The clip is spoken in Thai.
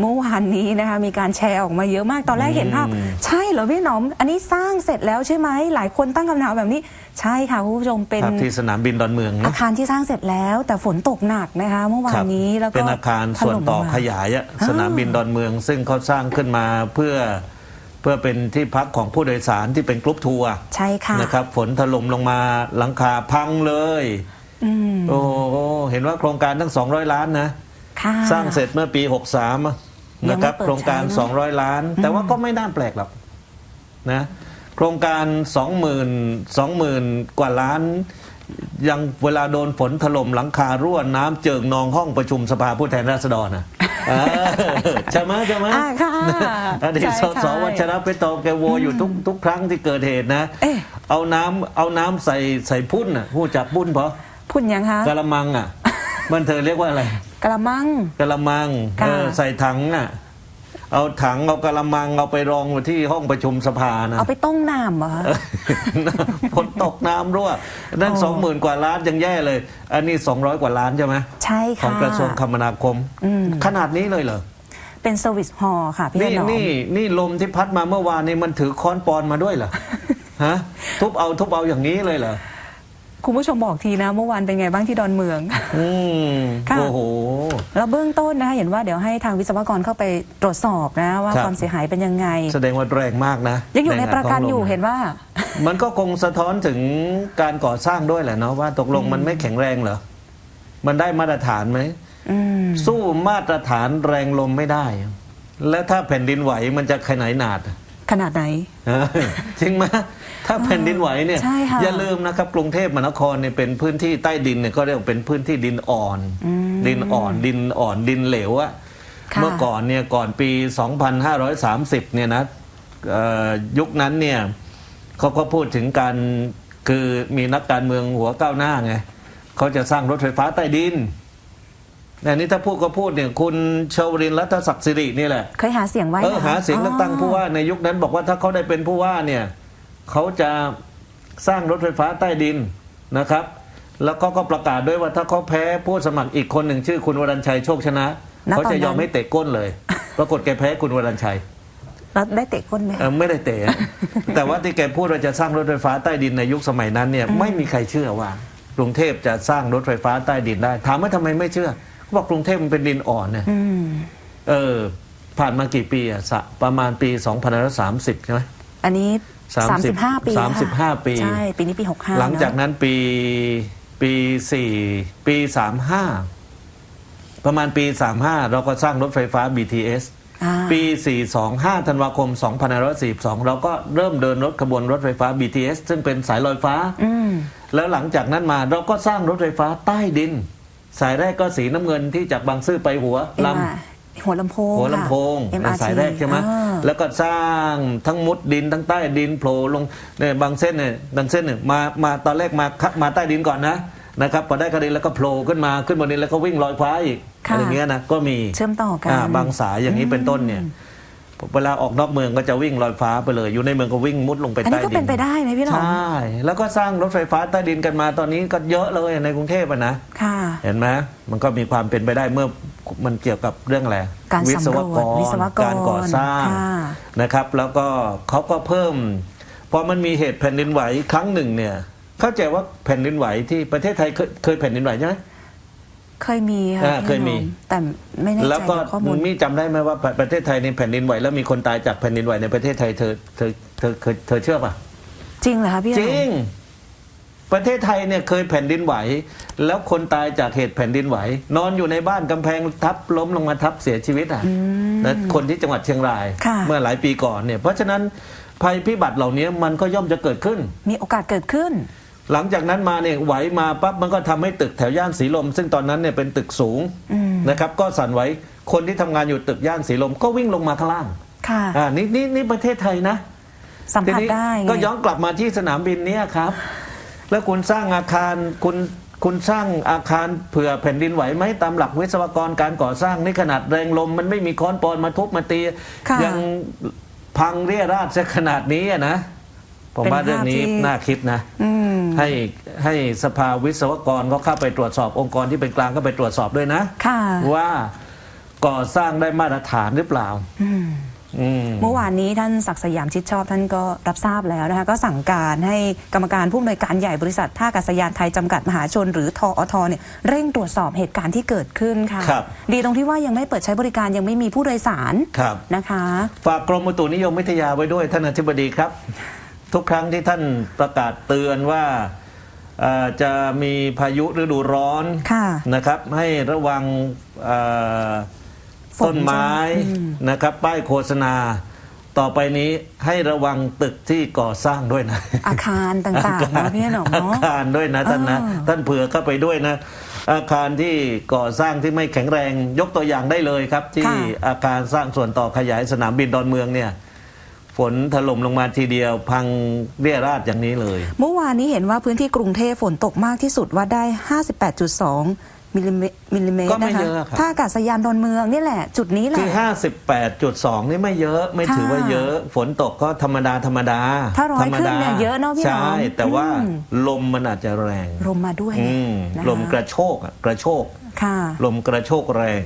เมื่อวานนี้นะคะมีการแชร์ออกมาเยอะมากตอนแรกเห็นภาพอืมใช่เหรอพี่หนอม อันนี้สร้างเสร็จแล้วใช่ไหมหลายคนตั้งคำถามแบบนี้ ใช่ค่ะคุณผู้ชมเป็นครับที่สนามบินดอนเมืองอานะคารที่สร้างเสร็จแล้ว แต่ฝนตกหนักนะคะเมื่อวาคนรับนี้แล้วก็เป็นอาคารส่วนต่อถล่มลงมา ขยายอะอ่าสนามบินดอนเมือง ซึ่งเขาสร้างขึ้นมาเพื่อเพื่อเป็นที่พักของผู้โดยสารที่เป็นกรุ๊ปทัวร์ใช่ค่ะนะครับ ฝนถล่มลงมาหลังคาพังเลย อืมโอ้โหเห็นว่าโครงการทั้ง 200 ล้านนะ ค่ะ สร้างเสร็จเมื่อปี 63อะยังไม่ นะครับเปิดโครงการใช้เนอะ200 ล้าน แต่ว่าก็ไม่น่าแปลกหรอกนะโครงการ 20,000 20,000 กว่าล้าน ยังเวลาโดนฝนถล่มหลังคารั่วน้ำเจิ่งนองห้องประชุมสภาผู้แทนราษฎรนะเออใช่ไหมใช่ไหมอ่าค่ะอดีตใช่สสใช่วัชรเพชรทองแกโวอยู่ทุกทุกครั้งที่เกิดเหตุนะ เอ๊ะเอาน้ำเอาน้ำใส่ใส่พุ่นอะผู้จับพุ่นเพราะพุ่นยังคะกะละมังอะมันเธอเรียกว่าอะไร กระมังกะละมังค่ะ เออใส่ถังอะเอาถังเอากะละมังเอาไปรองไว้ที่ห้องประชุมสภานะ เอาไปต้มน้ำเหรอคะ ฝนตกน้ำรั่ว นั่นอ๋อ สองหมื่นกว่าล้านยังแย่เลย อันนี้สองร้อยกว่าล้านใช่ไหมใช่ขอค่ะงกระทรวงคมนาคม อืม ขนาดนี้เลยเหรอ เป็นเซอร์วิสฮอลค่ะ พี่นี่หนอมนี่นี่ลมที่พัดมาเมื่อวานนี้มันถือค้อนปอนมาด้วยเหรอ ฮะ ทุบเอาทุบเอาอย่างนี้เลยเหรอ คุณผู้ชมบอกทีนะเมื่อวานเป็นไงบ้างที่ดอนเมือง อืมค่ะ โอ้โห แล้วเบื้องต้นนะคะเห็นว่าเดี๋ยวให้ทางวิศวกรเข้าไปตรวจสอบนะ ว่าครับ ความเสียหายเป็นยังไง แสดงว่าแรงมากนะยังอยู่ในแงประกันขงลมอยู่เห็นว่า มันก็คงสะท้อนถึงการก่อสร้างด้วยแหละเนาะว่าตกลงมันไม่แข็งแรงเหรอ มันได้มาตรฐานไหม อืม สู้มาตรฐานแรงลมไม่ได้ แล้วถ้าแผ่นดินไหวมันจะขนาดหนาด ขนาดไหนเออจริงไหมถ้าแผ่นดินไหวเนี่ยใช่ค่ะอย่าลืมนะครับกรุงเทพมหานครเนี่ยเป็นพื้นที่ใต้ดินเนี่ยก็เรียกว่าเป็นพื้นที่ดินอ่อนอืมดินอ่อนดินอ่อนดินเหลวอะค่ะเมื่อก่อนเนี่ยก่อนปี 2530 เนี่ยนะเอ่อยุคนั้นเนี่ยเขาก็พูดถึงการคือมีนักการเมืองหัวก้าวหน้าไงเขาจะสร้างรถไฟฟ้าใต้ดิน แต่นี้ถ้าพูดก็พูดเนี่ยคุณชวรินทร์รัตศักดิ์สิรินี่แหละเคยหาเสียงไว้เออรคะหาเสียงเลือกตั้งผู้ว่าในยุคนั้นบอกว่าถ้าเขาได้เป็นผู้ว่าเนี่ยเขาจะสร้างรถไฟฟ้าใต้ดินนะครับ แล้วก็ก็ประกาศด้วยว่าถ้าเขาแพ้ผู้สมัครอีกคนหนึ่งชื่อคุณวรัญชัยโชคชนะณเขาตอนจะนั้นยอมไม่เตะก้นเลย ปรากฏแกแพ้คุณวรัญชัยแล้วได้เตะก้นไหมเออไม่ได้เตะแต่ว่าที่แกพูดว่าจะสร้างรถไฟฟ้าใต้ดินในยุคสมัยนั้นเนี่ยไม่มีใครเชื่อว่ากรุงเทพจะสร้างรถไฟฟ้าใต้ดินได้ ถามว่าทำไมไม่เชื่อเขา บอกกรุงเทพมันเป็นดินอ่อนเนี่ยอืมเออ ผ่านมากี่ปีอะสะประมาณปี2530ใช่ไหมอันนี้สามสิบ35 ปีสามสิบห้าปี ใช่ ปีนี้ปี 65 หลังจากเนอะนั้นปีปีสี่ปีสามห้าประมาณปีสามห้าเราก็สร้างรถไฟฟ้า BTS อ่าปี 425ธันวาคม 2542 เราก็เริ่มเดินรถขบวนรถไฟฟ้า BTS ซึ่งเป็นสายลอยฟ้าอืมแล้วหลังจากนั้นมาเราก็สร้างรถไฟฟ้าใต้ดิน สายแรกก็สีน้ำเงินที่จากบางซื่อไปหัวลำ MR หัวลำโพงหัวลำโพงค่ะเป็น MRT สายแรกใช่ไหมอ่าแล้วก็สร้างทั้งมุดดินทั้งใต้ดินโผล่ลงเนี่ยบางเส้นเนี่ยบางเส้นเนี่ยมามาตอนแรกมาคัดมาใต้ดินก่อนนะนะครับพอได้คดีแล้วก็โผล่ขึ้นมาขึ้นบนดินแล้วก็วิ่งลอยฟ้าอีกค่ะอะไรเงี้ยนะก็มีเชื่อมต่อกันอ่าบางสายอย่างนี้เป็นต้นเนี่ยเวลาออกนอกเมืองก็จะวิ่งลอยฟ้าไปเลย อยู่ในเมืองก็วิ่งมุดลงไปอันใต้นี้ก็ดิเป็นนไปได้นะพี่หนอใชม่แล้วก็สร้างรถไฟฟ้าใต้ดินกันมาตอนนี้ก็เยอะเลยในกรุงเทพอะนะค่ะ เห็นไหมมันก็มีความเป็นไปได้เมื่อมันเกี่ยวกับเรื่องอะไรการวิศวกสำรวจรวิศวกรการก่อสร้างค่ะนะครับ แล้วก็เขาก็เพิ่มพอมันมีเหตุแผ่นดินไหวครั้งหนึ่งเนี่ย เข้าใจว่าแผ่นดินไหวที่ประเทศไทยเคยเคยแผ่นดินไหวใช่ไหมเคยมีค่ะอ่าพี่เคยมีหนอแต่ไม่แน่ใจแล้วก็กับข้อมูลมีจำได้ไหมว่าประประเทศไทยในแผ่นดินไหวแล้วมีคนตายจากแผ่นดินไหวในประเทศไทยเธอเธอเธอเธอเธอเชื่อป่ะจริงเหรอคะพี่หนอมจริง ประเทศไทยเนี่ยเคยแผ่นดินไหว แล้วคนตายจากเหตุแผ่นดินไหว นอนอยู่ในบ้านกำแพงทับล้มลงมาทับเสียชีวิตอะนะคนที่จังหวัดเชียงรายค่ะเมื่อหลายปีก่อนเนี่ยเพราะฉะนั้นภัยพิบัติเหล่านี้มันก็ย่อมจะเกิดขึ้น มีโอกาสเกิดขึ้น หลังจากนั้นมาเนี่ยไหวมาปั๊บมันก็ทำให้ตึกแถวย่านสีลม ซึ่งตอนนั้นเนี่ยเป็นตึกสูงอืมนะครับก็สั่นไหวคนที่ทำงานอยู่ตึกย่านสีลม ก็วิ่งลงมาข้างล่างค่ะอ่านี่นี่นี่ประเทศไทยนะสัมทีผัสนี้ได้ไงก็ย้อนกลับมาที่สนามบินเนี้ครับ แล้วคุณสร้างอาคารคุณคุณสร้างอาคารเผื่อแผ่นดินไหวไหมตามหลักวิศวกรการก่อสร้างนี่ขนาดแรงลม มันไม่มีค้อนปอนมาทุบมาตีค่ะยังพังเรียราดซะขนาดนี้อะนะผมว่าเป็นภาพเรื่องนี้ที่น่าคิดนะอืมให้ให้สภาวิศวกรเขาเข้าไปตรวจสอบองค์กรที่เป็นกลางก็ไปตรวจสอบด้วยนะค่ะว่าก่อสร้างได้มาตรฐานหรือเปล่าอืมอืม เมื่อวานนี้ท่านศักดิ์สยามชิดชอบท่านก็รับทราบแล้วนะคะก็สั่งการให้กรรมการผู้อำนวยการใหญ่บริษัทท่าอากาศยานไทยจำกัดมหาชน หรือทอทเนี่ยเร่งตรวจสอบเหตุการณ์ที่เกิดขึ้นค่ะ ครับ ดีตรงที่ว่ายังไม่เปิดใช้บริการยังไม่มีผู้โดยสารครับ นะคะ ฝากกรมอุตุนิยมวิทยาไว้ด้วยท่านอธิบดีครับ ทุกครั้งที่ท่านประกาศเตือนว่าเอ่อจะมีพายุฤดูร้อนค่ะนะครับ ให้ระวังเอ่อ ฝนต้นไม้อืมนะครับ ป้ายโฆษณา ต่อไปนี้ให้ระวังตึกที่ก่อสร้างด้วยนะ อาคารต่างๆนะพี่หนอมอาเนาะคารด้วยนะท่านนะอ่าท่านเผื่อเข้าไปด้วยนะ อาคารที่ก่อสร้างที่ไม่แข็งแรงยกตัวอย่างได้เลยครับ ที่อาคารสร้างส่วนต่อขยายสนามบินดอนเมืองเนี่ยฝนถล่มลงมาทีเดียวพังเรียราดอย่างนี้เลย เมื่อวานนี้เห็นว่าพื้นที่กรุงเทพฝนตกมากที่สุดว่าได้ 58.2 มิลลิเมตรมิลลิเมตรก็ไม่นะคะเยอะครับ ท่าอากาศยานดอนเมืองนี่แหละ จุดนี้แหคืละอ58.2 นี่ไม่เยอะไม่ถือว่าเยอะ ฝนตกก็ธรรมดาธรรมดาถ้าร้อยธรรมขึ้นดาเนี่ยเยอะเนอะพี่หนอมใช่ แต่ว่าอืม ลมมันอาจจะแรงลมมาด้วยอืมนะคะลมกระโชกอะกระโชก ค่ะ ลมกระโชกแรง